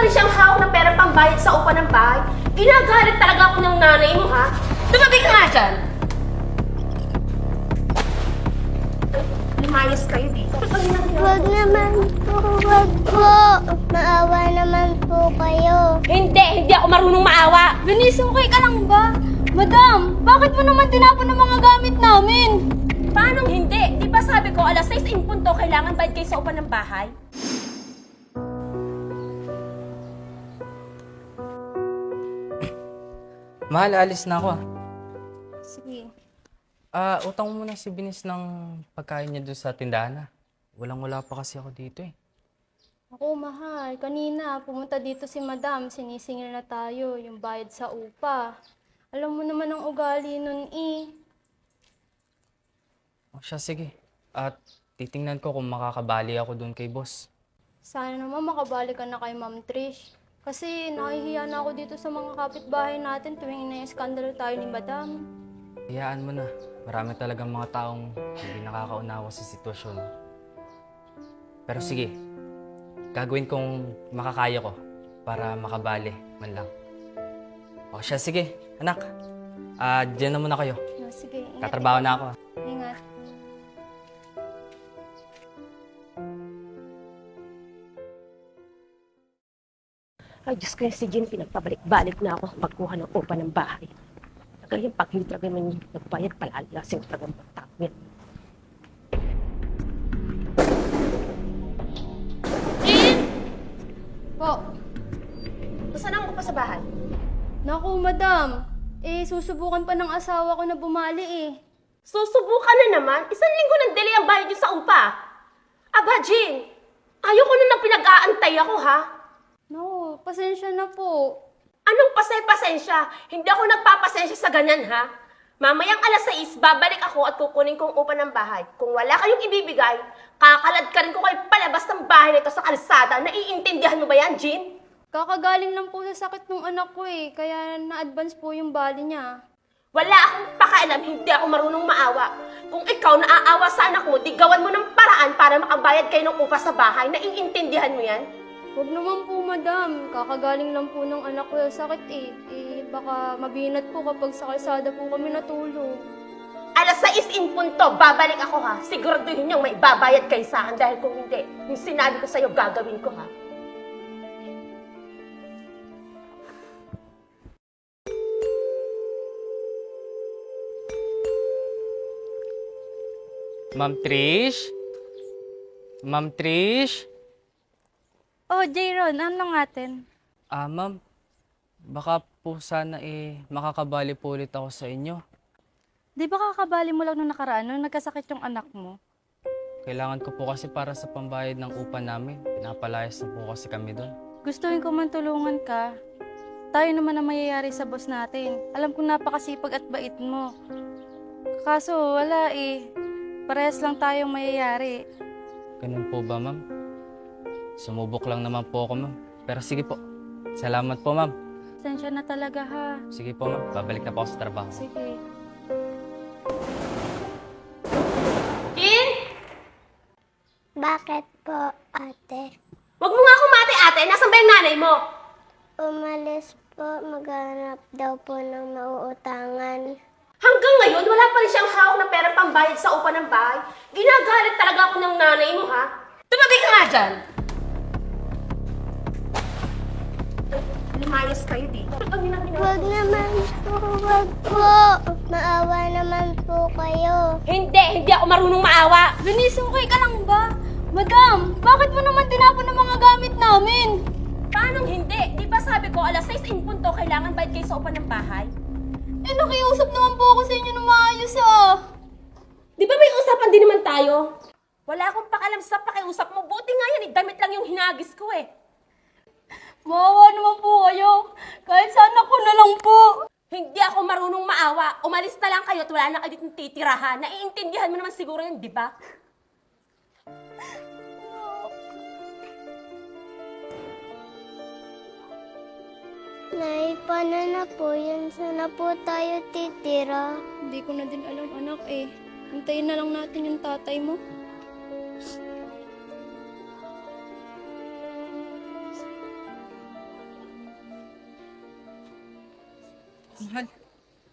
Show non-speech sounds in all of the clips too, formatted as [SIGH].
pa rin siyang hawak ng pera pambayad sa upa ng bahay. Ginagalit talaga ako ng nanay mo, ha? Tumabi ka nga dyan! Lumayas kayo dito. Wag naman po, wag po. Maawa naman po kayo. Hindi, hindi ako marunong maawa. Venice, okay ka lang ba? Madam, bakit mo naman tinapon ang mga gamit namin? Paano hindi? Di ba sabi ko, alas 6 in punto, kailangan bayad kayo sa upa ng bahay? Mahal, alis na ako ah. Sige. Ah, utang mo muna si Binis ng pagkain niya doon sa tindahan ah. Walang-wala pa kasi ako dito eh. Ako, mahal. Kanina, pumunta dito si Madam. Sinisingil na tayo yung bayad sa upa. Alam mo naman ang ugali nun eh. O siya, sige. At titingnan ko kung makakabali ako doon kay boss. Sana naman makabalik ka na kay Ma'am Trish. Kasi nahihiya na ako dito sa mga kapitbahay natin tuwing ina-skandalo tayo ni Madam. Hayaan mo na. Marami talagang mga taong hindi nakakaunawa sa sitwasyon. Pero sige, gagawin kong makakaya ko para makabali man lang. O siya, sige. Anak, ah, dyan na muna kayo. No, sige, ingat. Tatrabaho na ako ah. Ay, Diyos ko, si Jean, pinagpabalik-balik na ako pagkuha ng upa ng bahay. Yung pag hindi talaga naman yung nagbayad, palalasin talaga pagtao yan. Po, Nasaan ang upa sa bahay? naku Madam. Eh, susubukan pa ng asawa ko na bumali eh. Susubukan na naman. Isang linggo ng delay ang bayad niyo sa upa. Aba, Jean, ayoko na nang pinag-aantay ako, ha? Pasensya na po. Anong pasay-pasensya? Hindi ako nagpapasensya sa ganyan, ha? Mamayang alas 6, babalik ako at kukunin kong upa ng bahay. Kung wala kayong ibibigay, kakalad ka rin ko kayo palabas ng bahay nito sa kalsada. Naiintindihan mo ba yan, Jean? Kakagaling lang po sa sakit ng anak ko eh, kaya na-advance po yung bali niya. Wala akong pakialam, hindi ako marunong maawa. Kung ikaw naaawa sa anak mo, di gawan mo ng paraan para makabayad kayo ng upa sa bahay. Naiintindihan mo yan? Huwag naman po, madam. Kakagaling lang po ng anak ko sa sakit eh. Eh, baka mabinat po kapag sa kalsada po kami natulog. Alas 6 in punto, babalik ako ha. Siguraduhin niyong may babayad kayo sa akin dahil kung hindi, yung sinabi ko sa'yo, gagawin ko ha. Ma'am Trish? Ma'am Trish? Oh, Jayron, ano natin? Ah, ma'am, baka po sana eh makakabali po ulit ako sa inyo. Di ba kakabali mo lang nung nakaraan nung nagkasakit yung anak mo? Kailangan ko po kasi para sa pambayad ng upa namin. Pinapalayas na po kasi kami doon. Gustuhin ko man tulungan ka. Tayo naman ang mayayari sa boss natin. Alam kong napakasipag at bait mo. Kaso wala eh. Parehas lang tayong mayayari. Ganun po ba, ma'am? Sumubok lang naman po ako, ma'am. Pero sige po. Salamat po, ma'am. Sensya na talaga ha. Sige po, ma'am. Babalik na po ako sa trabaho. Sige. Jean! Bakit po, ate? Huwag mo nga kumate ate, nasan ba yung nanay mo? Umalis po, maghanap daw po ng mauutangan. Hanggang ngayon, wala pa rin siyang hawak ng pera pambayad sa upa ng bahay. Ginagalit talaga ako ng nanay mo, ha? Tumabi ka nga dyan! Lumayas kayo dito. Ang ginagawa. Wag naman po, wag po. Maawa naman po kayo. Hindi, hindi ako marunong maawa. Venice, okay ka lang ba? Madam, bakit mo naman tinapon ang mga gamit namin? Paano hindi? Di ba sabi ko, alas 6 in punto, kailangan bayad kayo sa upa ng bahay? Eh, nakiusap naman po ako sa inyo na maayos ah. Di ba may usapan din naman tayo? Wala akong pakalam sa pakiusap mo. Buti nga yan, eh. damit lang yung hinagis ko eh. Maawa naman po kayo. Kahit sana ko na lang po. Hindi ako marunong maawa. Umalis na lang kayo at wala na kayo ditong titirahan. Naiintindihan mo naman siguro yun, di ba? Nay, paano na po yun? Sana po tayo titira. Hindi ko na din alam anak eh. Hintayin na lang natin yung tatay mo.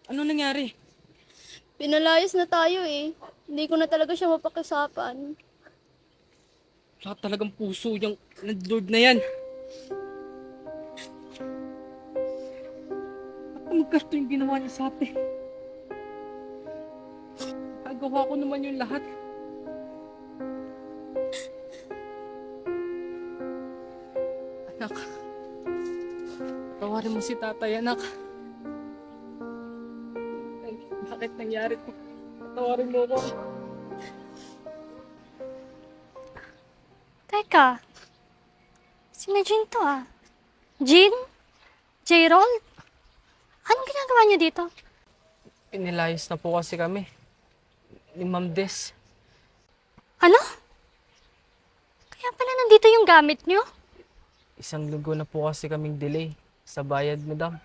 Ano nangyari? Pinalayas na tayo eh. Hindi ko na talaga siya mapakisapan. Wala talagang puso yung landlord na yan. Ba't magkasto yung ginawa niya sa atin? Nagawa ko naman yung lahat. Anak, tawarin mo si tatay, anak. Ay, bakit nangyari to? Tawarin mo ako. Teka, sina Jean to ah. Jean? J-Roll? Anong ginagawa niyo dito? Inilayas na po kasi kami. Ni Ma'am Des. Ano? Kaya pala nandito yung gamit niyo? Isang linggo na po kasi kaming delay sa bayad, madam.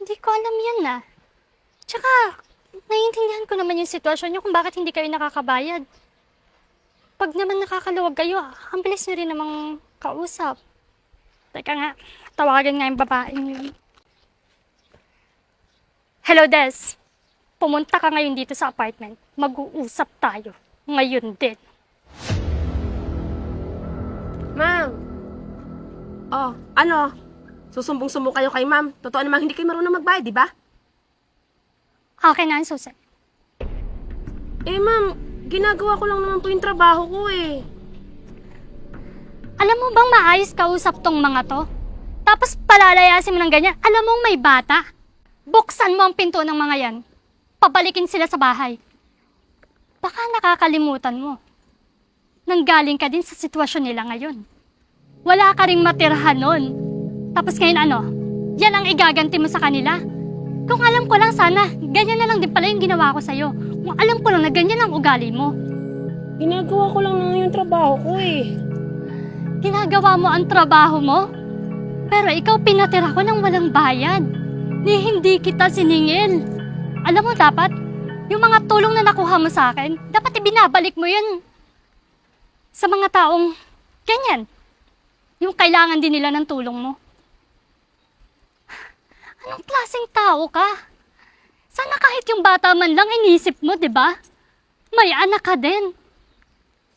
Hindi ko alam yan ah. Tsaka, naiintindihan ko naman yung sitwasyon niyo kung bakit hindi kayo nakakabayad. Pag naman nakakaluwag kayo, ang bilis niyo rin namang kausap. Teka nga, tawagan nga yung babaeng yun. Hello, Des. Pumunta ka ngayon dito sa apartment. Mag-uusap tayo. Ngayon din. Ma'am. Oh, ano? Susumbong-sumbong kayo kay ma'am. Totoo namang hindi kayo marunong magbayad, di ba? Okay na susi. Eh, ma'am, ginagawa ko lang naman po yung trabaho ko eh. Alam mo bang maayos kausap tong mga to? Tapos palalayasin mo ng ganyan. Alam mong may bata. Buksan mo ang pinto ng mga yan. Pabalikin sila sa bahay. Baka nakakalimutan mo. Nanggaling ka din sa sitwasyon nila ngayon. Wala ka ring matirhan nun. Tapos ngayon ano? Yan ang igaganti mo sa kanila. Kung alam ko lang sana, ganyan na lang din pala yung ginawa ko sa'yo. Kung alam ko lang na ganyan ang ugali mo. Ginagawa ko lang naman yung trabaho ko eh. Ginagawa mo ang trabaho mo? Pero ikaw pinatira ko ng walang bayad. Ni hindi kita siningil. Alam mo dapat, yung mga tulong na nakuha mo sa akin, dapat ibinabalik mo yun sa mga taong ganyan. Yung kailangan din nila ng tulong mo. Anong klaseng tao ka? Sana kahit yung bata man lang inisip mo, di ba? May anak ka din.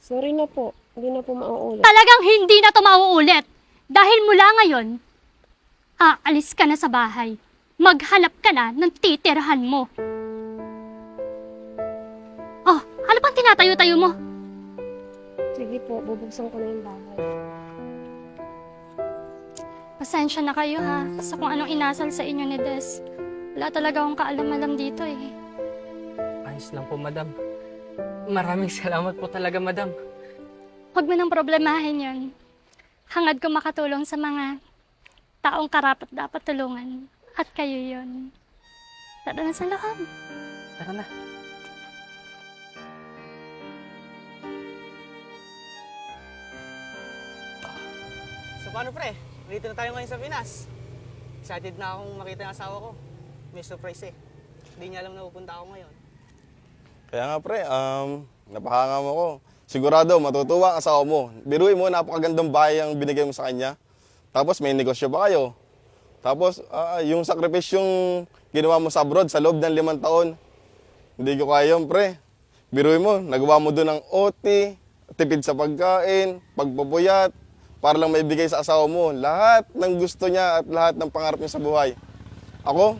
Sorry na po. Hindi na po mauulit. Talagang hindi na to mauulit. Dahil mula ngayon, aalis ka na sa bahay. Maghanap ka na ng titirhan mo. Oh, ano pang tinatayo-tayo mo? Sige po, bubuksan ko na yung bahay. Pasensya na kayo ha, sa kung anong inasal sa inyo ni Des. Wala talaga akong kaalam-alam dito eh. Ayos lang po, madam. Maraming [LAUGHS] salamat po talaga, madam. Huwag mo nang problemahin yun. Hangad ko makatulong sa mga taong karapat dapat tulungan. At kayo yun. Tara na sa loob. Tara na. So paano pre? Dito na tayo ngayon sa Pinas. Excited na akong makita yung asawa ko. May surprise eh. Hindi niya alam na pupunta ako ngayon. Kaya nga pre, um, napahanga mo ko. Sigurado, matutuwa ang asawa mo. Biruin mo, napakagandang bahay ang binigay mo sa kanya. Tapos may negosyo pa kayo. Tapos ah, yung sakripisyong ginawa mo sa abroad sa loob ng limang taon, hindi ko kaya yun, pre. Biruin mo, nagawa mo doon ng OT, tipid sa pagkain, pagpupuyat, para lang maibigay sa asawa mo lahat ng gusto niya at lahat ng pangarap niya sa buhay. Ako,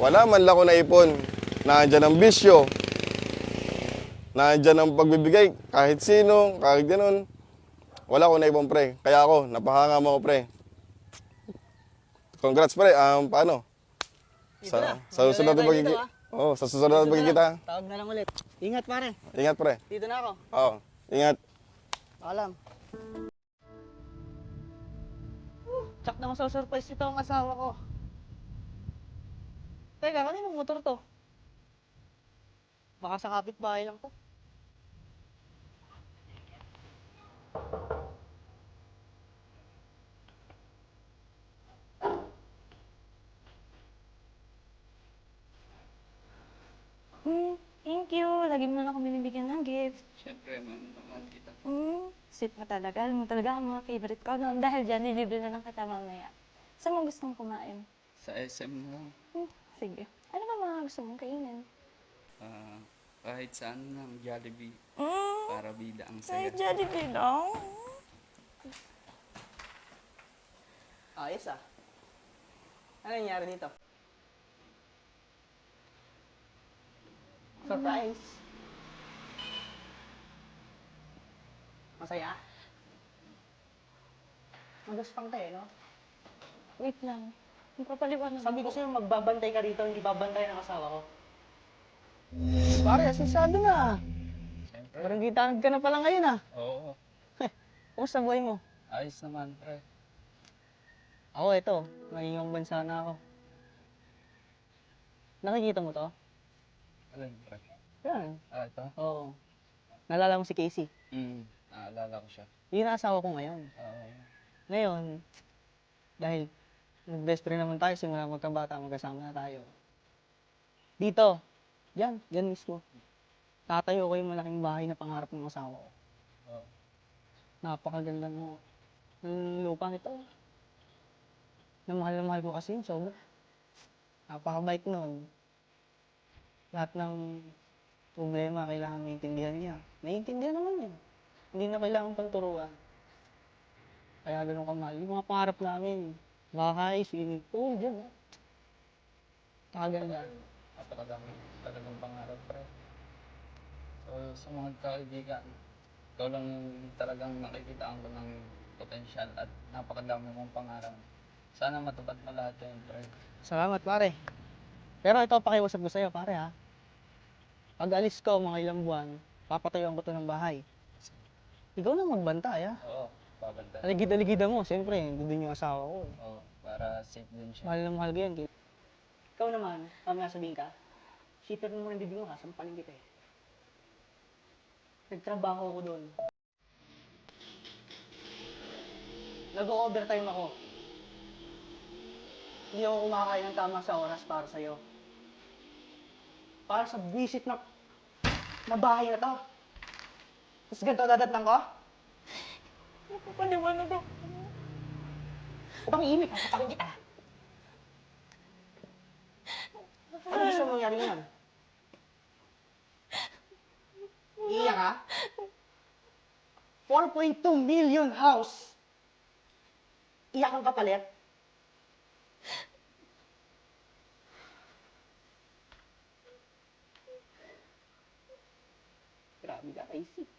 wala man lang ako naipon. Nandiyan ang bisyo, Nandiyan ang pagbibigay kahit sino, kahit ganun. Wala ko na ibang pre. Kaya ako, napahanga mo ako pre. Congrats pre. Um, paano? Dito na. Sa, sa Magdala susunod na pagkikita. ah. Oo, sa susunod na pagkikita. na. Tawag na lang ulit. Ingat pare. Ingat pre. Dito na ako. Oo, ingat. Paalam. Tsak na masasurprise ito ang asawa ko. Teka, kanino motor to? Baka sa kapitbahay lang to. Mm, thank you. Lagi mo na ako binibigyan ng gift. Siyempre, mamamahal kita. Mm, sweet mo talaga. Alam mo talaga ang mga favorite ko. No? Dahil dyan, nilibre na lang kita mamaya. Saan mo gustong kumain? Sa SM mo, Sige. Ano ba mga gusto mong kainin? ah, kahit saan lang, Jollibee, Mm, para bida ang ay, saya. Jollibee daw. Ayos ah. Ano nangyari dito? Surprise! Masaya? Magaspang tayo, no? Wait lang. Magpapaliwanag Sabi ko sa'yo, magbabantay ka rito, hindi babantay ng asawa ko. Pare, asisado na. Parang gitanag ka na pala ngayon ah. Oo, [LAUGHS] Kumusta buhay mo? ayos naman, pre. Ako, ito. Ngayong bansa na ako. Nakikita mo to? Alin, pre? Yan. Ah, ito? Oo. Nalala mo si Casey. Hmm, naalala ko siya. Yun ang asawa ko ngayon. Oo. Ngayon, dahil nag-best friend naman tayo, simula magkabata, magkasama na tayo. Dito, yan, yan mismo. Tatayo ko yung malaking bahay na pangarap ng asawa ko. Oo. Napakaganda ng, ng lupa nito. Na mahal na mahal ko kasi yun, sobra. Napakabait nun. Lahat ng problema kailangan maintindihan niya. Naiintindihan naman niya. Hindi na kailangan pang turuan. Kaya ganun kamahal. Yung mga pangarap namin, bahay, swimming pool, dyan. ah. Nakaganda. Napakadami talagang pangarap, pre. So, sa mga kaibigan, ikaw lang yung talagang nakikitaan ko ng potensyal at napakadami mong pangarap. Sana matupad mo lahat yun, pre. Salamat, pare. Pero ito pakiusap ko sa'yo, pare ha. Pag alis ko, mga ilang buwan, papatayuan ko to ng bahay. Ikaw na magbantay, ha? Oo, babanda. Aligid-aligida mo, siyempre, doon yung asawa ko. eh. Oo, para safe din siya. Mahal na mahal ko yan. kid. Ikaw naman, mamaya sabihin ka, shipper mo ng bibig mo, kasampalin kita eh. Nagtrabaho ko doon. Nag-overtime ako. Hindi ako kumakain ng tama sa oras para sa'yo. Para sa visit na, na bahay na to. Tapos ganito dadatnan ko? Magpapaliwanag ako. Kang iimik, kapatid kita. Ano gusto mong mangyari yan? Iiyak ka? 4.2 million house. Iyak ang kapalit. Grabe ka, Casey.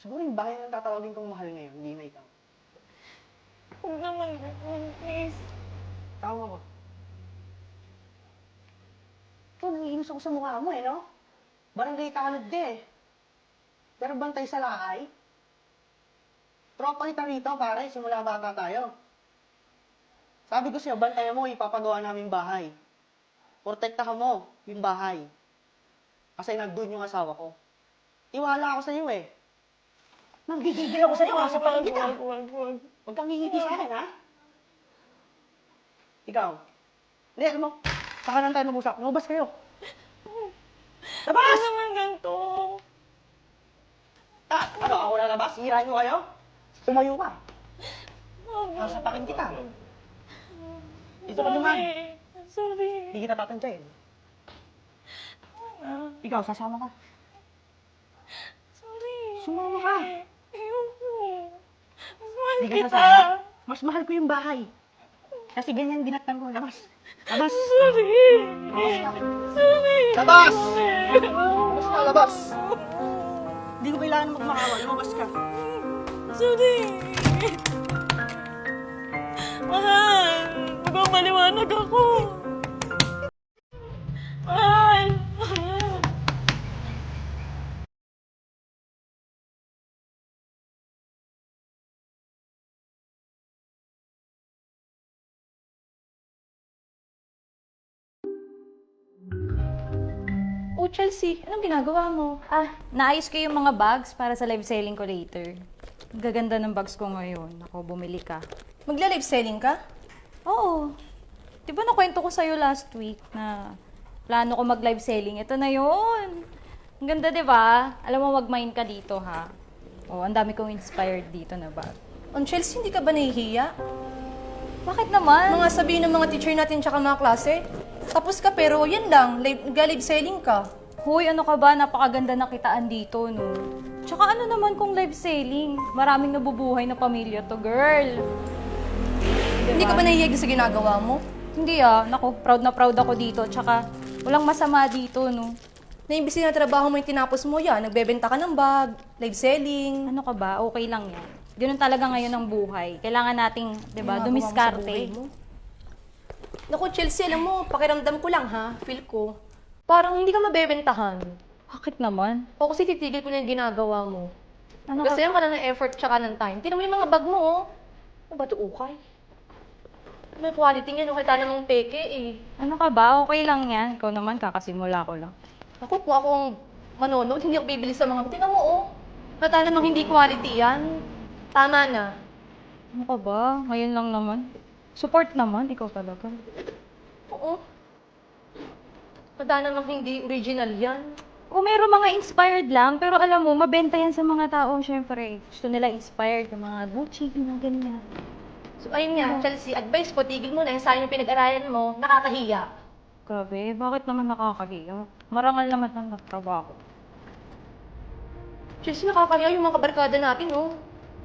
Siguro yung bahay na tatawagin kong mahal ngayon, hindi na ikaw. Huwag naman, please. Tama ko. Ito, nangiinis ako sa mukha mo eh, no? Barangay tanod di eh. Pero bantay sa lakay. Tropa kita rito, pare, simula bata tayo. Sabi ko sa'yo, bantayan mo, ipapagawa namin bahay. Protektahan mo yung bahay. Kasi nandun yung asawa ko. Tiwala ako sa'yo eh. Nanggigigil ako sa'yo, sa Wag, kita. wag, wag, wag. Huwag kang ngingiti sa akin, ha? Ikaw. Hindi, alam mo, saka lang tayo mag-usap. Lumabas kayo. Ano Labas! naman ganito? Ah, ano, ako na labas? Hirahin mo kayo? Tumayo ka. Sasapakin kita. Dito ka naman. Sorry. Hindi kita tatantyayin. Ah, Ikaw, sasama ka. sorry. Sumama ka. Hindi ka sasama. Mas mahal ko yung bahay. Kasi ganyan binatang ko. Labas. Labas. Sorry. Sorry. Labas! Labas ka, labas. Hindi ko kailangan magmakawa. Lumabas ka. Sorry. Mahal. Magpapaliwanag ako. Chelsea, anong ginagawa mo? Ah, naayos ko yung mga bags para sa live selling ko later. Ang Gaganda ng bags ko ngayon. Ako, bumili ka. Magla-live selling ka? Oo. Di ba nakwento ko sa'yo last week na plano ko mag-live selling? Ito na yun. Ang ganda, di ba? Alam mo, mag-mind ka dito, ha? Oh, ang dami kong inspired dito na bag. On Chelsea, hindi ka ba nahihiya? Bakit naman? Mga sabihin ng mga teacher natin tsaka mga klase, tapos ka pero yan lang, live, nag-live selling ka. Hoy, ano ka ba? Napakaganda na kitaan dito, no? Tsaka ano naman kung live selling? Maraming nabubuhay na pamilya to, girl. Hindi ka ba nahihiya sa ginagawa mo? Hindi ah, naku, proud na proud ako dito. Tsaka, walang masama dito, no? Na imbis na trabaho mo yung tinapos mo yan, nagbebenta ka ng bag, live selling. Ano ka ba? Okay lang yan. Ganun talaga ngayon ang buhay. Kailangan nating, di ba, dumiskarte. Naku, Chelsea, alam mo, pakiramdam ko lang ha, feel ko. Parang hindi ka mabebentahan. Bakit naman? O kasi titigil ko na yung ginagawa mo. Ano Kasi yung ka na ng effort tsaka ng time. Tingnan mo yung mga bag mo, oh. Ano ba ito, ukay? May quality niya, no? Kahit namang peke, eh. Ano ka ba? Okay lang yan. Ikaw naman, kakasimula ko lang. Ako, kung akong manonood, hindi ako bibili sa mga... Tingnan mo, oh. Mata namang hindi quality yan. Tama na. Ano ka ba? Ngayon lang naman. Support naman, ikaw talaga. Oo. Mata namang hindi original yan. O meron mga inspired lang, pero alam mo, mabenta yan sa mga tao, syempre. Gusto nila inspired, yung mga Gucci, mga ganyan. So, ayun nga, Chelsea, advice ko, tigil mo na yung sayang yung pinag-aralan mo, nakakahiya. Grabe, bakit naman nakakahiya? Marangal naman ang trabaho. Chelsea, nakakahiya yung mga kabarkada natin, oh.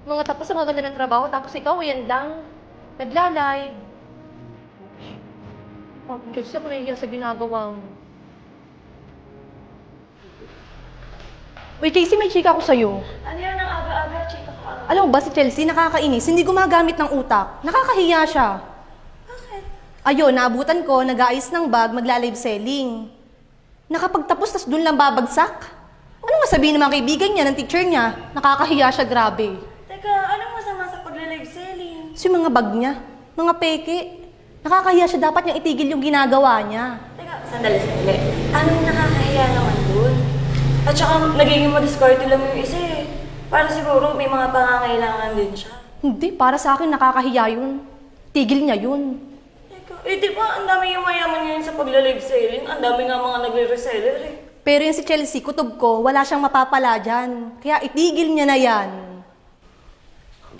Mga tapos ang ganda ng trabaho, tapos ikaw, yan lang. Nagla-live. Oh, Chelsea, ako nahihiya sa ginagawa mo. Wait, Casey, may chika ako sa'yo. Ano yan ang aga-aga, chika ka? Alam mo ba si Chelsea, nakakainis, hindi gumagamit ng utak. Nakakahiya siya. Bakit? Ayun, naabutan ko, nag-aayos ng bag, magla-live selling. Nakapagtapos, tas doon lang babagsak. Ano nga sabihin ng mga kaibigan niya, ng teacher niya? Nakakahiya siya, grabe. Teka, anong masama sa pagla-live selling? So yung mga bag niya, mga peke, nakakahiya siya, dapat niyang itigil yung ginagawa niya. Teka, sandali, sandali. Anong nakakahiya naman? At saka, nagiging madiskarte lang yung isa eh. Para siguro may mga pangangailangan din siya. Hindi, para sa akin, nakakahiya yun. Tigil niya yun. Teka, eh di ba ang dami yung mayaman ngayon sa pagla-live selling? Ang dami nga mga nagre-reseller eh. Pero yung si Chelsea, kutob ko, wala siyang mapapala dyan. Kaya itigil niya na yan.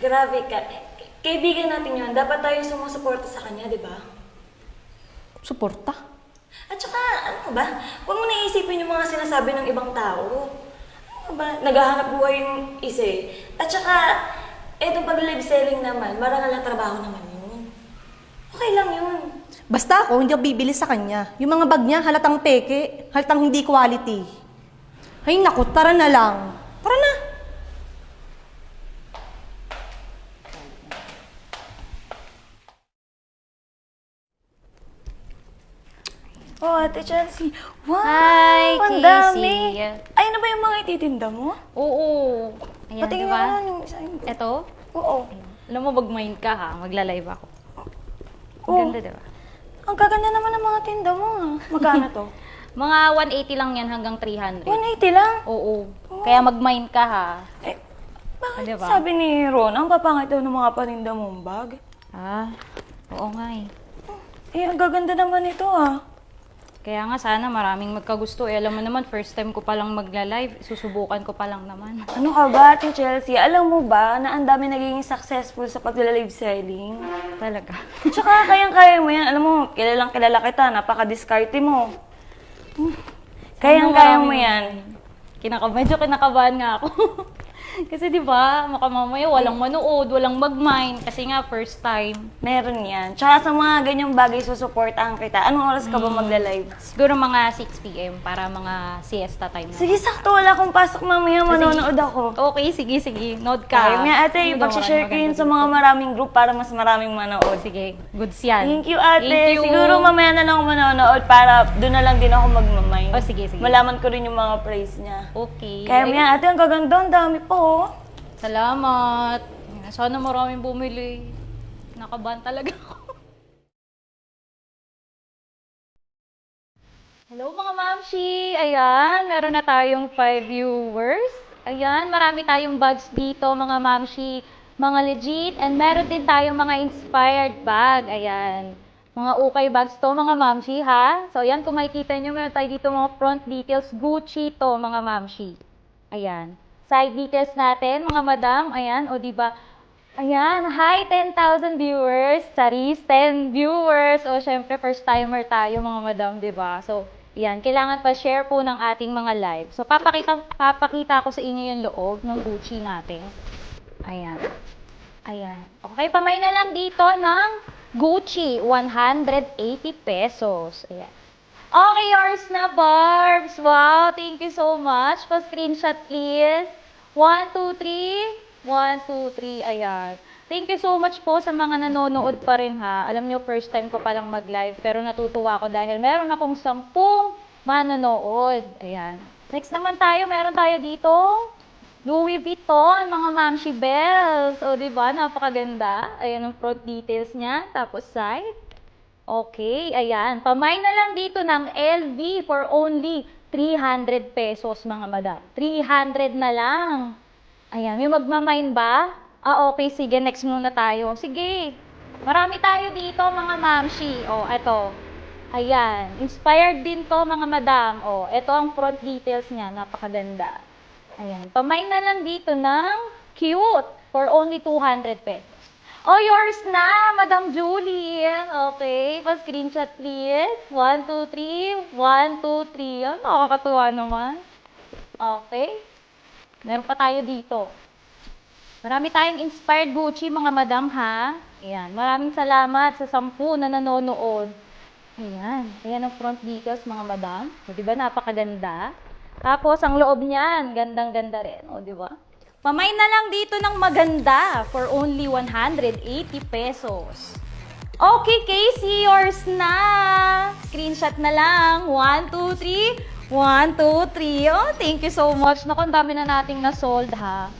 Grabe ka. Kaibigan natin yun. Dapat tayo sumusuporta sa kanya, di ba? Suporta. At saka, ano ba? Huwag mo naisipin yung mga sinasabi ng ibang tao. Ano ba? Naghahanap buhay yung isa eh. At saka, etong pag-live selling naman, marangal na trabaho naman yun. Okay lang yun. Basta ako, hindi ako bibili sa kanya. Yung mga bag niya, halatang peke, halatang hindi quality. Ay naku, tara na lang. Tara na. Oh, Ate Chelsea. Wow! Hi, ang Casey. dami! Ay, ano ba yung mga ititinda mo? Oo. Ayan, Patingin di ba? nga yung isa yung... Ito? Oo. Alam mo, mag-mind ka ha. Magla-live ako. Ang Oo. ganda, di ba? Ang gaganda naman ng mga tinda mo ah. Magkano to? [LAUGHS] Mga 180 lang yan hanggang 300. 180 lang? Oo. Kaya mag-mind ka ha. Eh, bakit Ah, diba? sabi ni Ron, ang papangit daw ng mga paninda mong bag? Ah, oo nga eh. Eh, ang gaganda naman ito ah. Kaya nga sana maraming magkagusto. Eh, alam mo naman, first time ko palang magla-live. Susubukan ko pa lang naman. [LAUGHS] Ano ka ba, Ate Chelsea? Alam mo ba na ang dami naging successful sa pagla-live selling? Talaga. [LAUGHS] Tsaka kayang-kaya mo yan. Alam mo, kilalang kilala kita. Napaka-discarte mo. Kayang-kaya mo yan. Kinaka medyo kinakabahan nga ako. [LAUGHS] [LAUGHS] Kasi di ba, maka mamaya walang manood, walang mag-mind. Kasi nga, first time. Meron yan. Tsaka sa mga ganyang bagay, susuportahan kita. Anong oras ka ba magla-live? Siguro mga 6 p.m. para mga siesta time na. Sige, sakto. Wala akong pasok mamaya. Manonood ako. Okay, sige, sige. Note ka. Kaya nga, ate, Sige, pag-share ko maganda yun sa mga maraming group para mas maraming manood. Sige, goods yan. Thank you, ate. Thank you. Siguro mamaya na lang ako manonood para doon na lang din ako magmamay. Oh, sige, sige. Malaman ko rin yung mga praise niya. Okay. Kaya Ay, nga, ate, ang gaganda. Ang dami po. Salamat. Sana maraming bumili. Nakabahan talaga ako. Hello mga mamshi! Ayan, meron na tayong 5 viewers. Ayan, marami tayong bags dito mga mamshi. Mga legit. And meron din tayong mga inspired bag. Ayan. Mga ukay bags to mga mamshi ha. So ayan, kung makikita nyo, meron tayo dito mga front details. Gucci to mga mamshi. Ayan. Side details natin, mga madam. Ayan, o di ba Ayan, hi 10,000 viewers. Charis, 10 viewers. O, syempre, first timer tayo mga madam, ba? So, yan, kailangan pa share po ng ating mga live. So, papakita, papakita ko sa inyo yung loob ng Gucci natin. Ayan. Ayan. Okay, pamay na lang dito ng Gucci, 180 pesos. Ayan. Okay, yours na, Barbs. Wow, thank you so much. Pa-screenshot, please. One, two, three. One, two, three. Ayan. Thank you so much po sa mga nanonood pa rin ha. Alam nyo, first time ko palang mag-live. Pero natutuwa ako dahil meron akong sampung manonood. Ayan. Next naman tayo, meron tayo dito. Louis Vuitton, mga Mamshi Bells. O, di ba? Napakaganda. Ayan ang front details niya. Tapos side. Okay, ayan. Pamay na lang dito ng LV for only 300 pesos, mga madam. 300 na lang. Ayan, may magmamine ba? Ah, okay, sige, next muna tayo. Sige, marami tayo dito, mga mamshi. O, oh, eto. Ayan, inspired din to, mga madam. O, oh, eto ang front details niya, napakaganda. Ayan, pamay na lang dito ng cute for only 200 pesos. Oh, yours na, Madam Julie. Okay, pa-screenshot please. One, two, three. One, two, three. Yan, nakakatuwa naman. Okay. Meron pa tayo dito. Marami tayong inspired Gucci, mga madam, ha? Ayan, maraming salamat sa sampu na nanonood. Ayan, ayan ang front details, mga madam. O, di ba, napakaganda. Tapos, ang loob niyan, gandang-ganda rin. O, di ba? Pamay na lang dito ng maganda for only 180 pesos. Okay, Casey, yours na. Screenshot na lang. 1, 2, 3. 1, 2, 3. Oh, thank you so much. Naku, ang dami na nating na-sold, ha.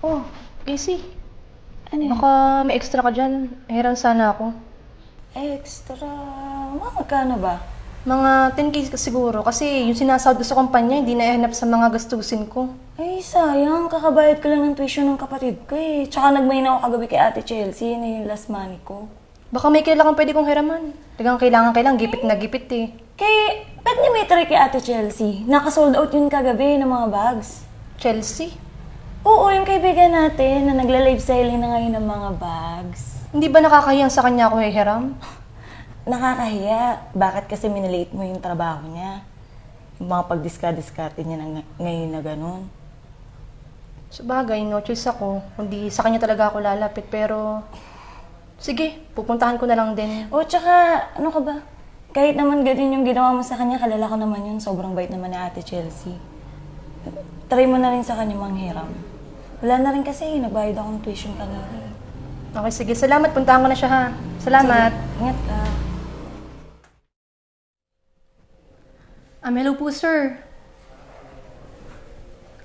Oh, Casey. Ano Baka may extra ka dyan. Heran sana ako. Extra. Mga magkano ba? Mga 10k siguro. Kasi yung sinasahod ko sa kumpanya, hindi na ihanap sa mga gastusin ko. Ay, sayang. Kakabayad ko lang ng tuition ng kapatid ko eh. Tsaka nagmain ako kagabi kay Ate Chelsea. Yun na yung last money ko. Baka may kailangan pwede kong hiraman. Tagang kailangan kailangan, gipit na gipit eh. Kay, pwede niyo may try kay Ate Chelsea. Nakasold out yun kagabi ng mga bags. Chelsea? Oo, yung kaibigan natin na nagla-live selling na ngayon ng mga bags. Hindi ba nakakahiyang sa kanya ako hiram? [LAUGHS] Nakakahiya. Bakit kasi minalate mo yung trabaho niya? Yung mga pagdiska-diskarte niya na ng- ngayon na ganun. Sa bagay, no choice ako. Kundi sa kanya talaga ako lalapit. Pero, sige, pupuntahan ko na lang din. O, tsaka, ano ka ba? Kahit naman ganun yung ginawa mo sa kanya, kalala ko naman yun. Sobrang bait naman ni Ate Chelsea. Try mo na rin sa kanya manghiram. Wala na rin kasi, nagbayad akong tuition kanina. Okay, sige. Salamat. Puntahan ko na siya ha. Salamat. Sige, ingat ka. Um, hello po, sir.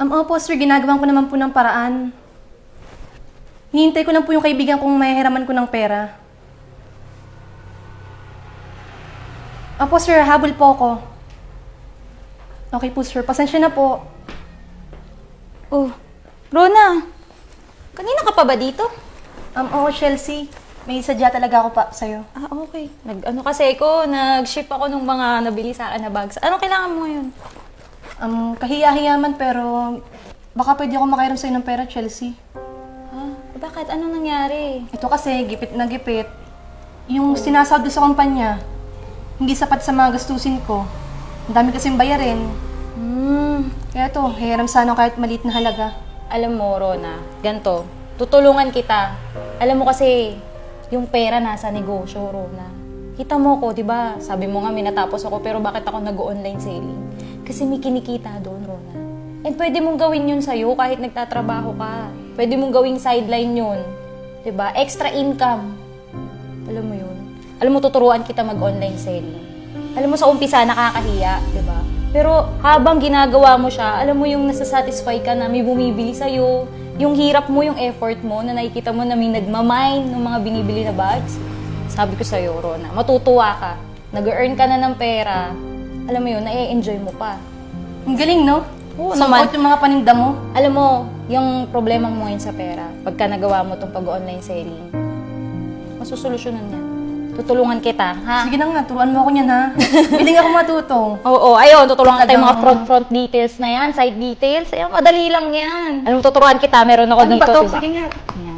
Um, opo, sir. Ginagawan ko naman po ng paraan. Hinihintay ko lang po yung kaibigan kong mahihiraman ko ng pera. Opo, sir. Habol po ako. Okay po, sir. Pasensya na po. Oh, Rona, kanina ka pa ba dito? Um, oo, Chelsea. May sadya talaga ako pa sa'yo. Ah, okay. Nag, ano kasi ako, nag-ship ako ng mga nabili sa akin na bags. Ano kailangan mo ngayon? Um, kahiya-hiya man pero baka pwede ako makairam sa'yo ng pera, Chelsea. Ha? Bakit? Anong nangyari? Ito kasi, gipit na gipit. Yung sinasahod ko sa kumpanya, hindi sapat sa mga gastusin ko. Ang dami kasing bayarin. Hmm. Kaya to, hiram sana kahit maliit na halaga. Alam mo, Rona, ganto, tutulungan kita. Alam mo kasi, yung pera nasa negosyo, Rona. Kita mo ko, di ba? Sabi mo nga, may natapos ako, pero bakit ako nag-online selling? Kasi may kinikita doon, Rona. And pwede mong gawin yun sa'yo kahit nagtatrabaho ka. Pwede mong gawing sideline yun. Ba? Extra income. Alam mo yun? Alam mo, tuturuan kita mag-online selling. Alam mo, sa umpisa, nakakahiya, di ba? Pero habang ginagawa mo siya, alam mo yung nasasatisfy ka na may bumibili sa'yo, yung hirap mo, yung effort mo, na nakikita mo na may nagmamine ng mga binibili na bags. Sabi ko sa'yo, Rona, matutuwa ka. Nag-earn ka na ng pera. Alam mo yun, na-enjoy mo pa. Ang galing, no? Oo Sold naman. out yung mga paninda mo. Alam mo, yung problema mo ngayon sa pera, pagka nagawa mo itong pag-online selling, masusolusyonan yan. Tutulungan kita, ha? Sige na nga, turuan mo ako niyan ha. [LAUGHS] Biling ako matuto. Oo, ayun, tutulungan yung mga Talagang- front-front details na yan, side details. Ayun, madali lang yan. Alam mo, tuturuan kita, meron ako Ano dito. ba to? diba? Sige nga. Ayan.